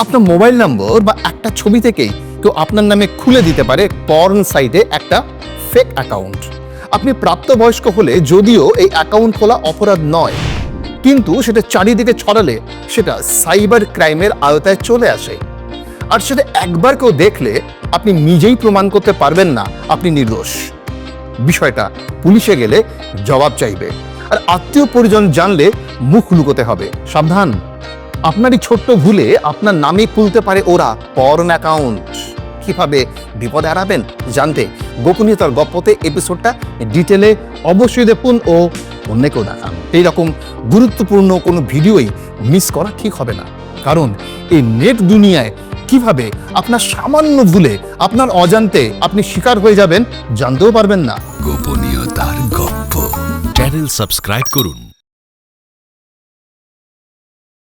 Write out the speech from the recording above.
আপনার মোবাইল নম্বর বা একটা ছবি থেকেই কেউ আপনার নামে খুলে দিতে পারে পর্ন সাইটে একটা ফেক অ্যাকাউন্ট আপনি প্রাপ্তবয়স্ক হলে যদিও এই অ্যাকাউন্ট খোলা অপরাধ নয়, কিন্তু সেটা চারিদিকে ছড়ালে সেটা সাইবার ক্রাইমের আওতায় চলে আসে। আর সেটা একবার কেউ দেখলে আপনি নিজেই প্রমাণ করতে পারবেন না, আপনি নির্দোষ। বিষয়টা পুলিশে গেলে জবাব চাইবে। আর আত্মীয় পরিজন জানলে মুখ লুকোতে হবে। সাবধান। আপনারই ছোট্ট ভুলে আপনার নামে খুলতে পারে ওরা পর্ন অ্যাকাউন্ট কীভাবে বিপদে এড়াবেন জানতে গোপনীয়তার গপ্পতে এপিসোডটা ডিটেলে অবশ্যই দেখুন ও অন্যকেও দেখান। এইরকম গুরুত্বপূর্ণ কোনো ভিডিওই মিস করা ঠিক হবে না। কারণ এই নেট দুনিয়ায় কীভাবে আপনার সামান্য ভুলে আপনার অজান্তে আপনি শিকার হয়ে যাবেন জানতেও পারবেন না। গোপনীয়তার গপ্প। চ্যানেল সাবস্ক্রাইব করুন।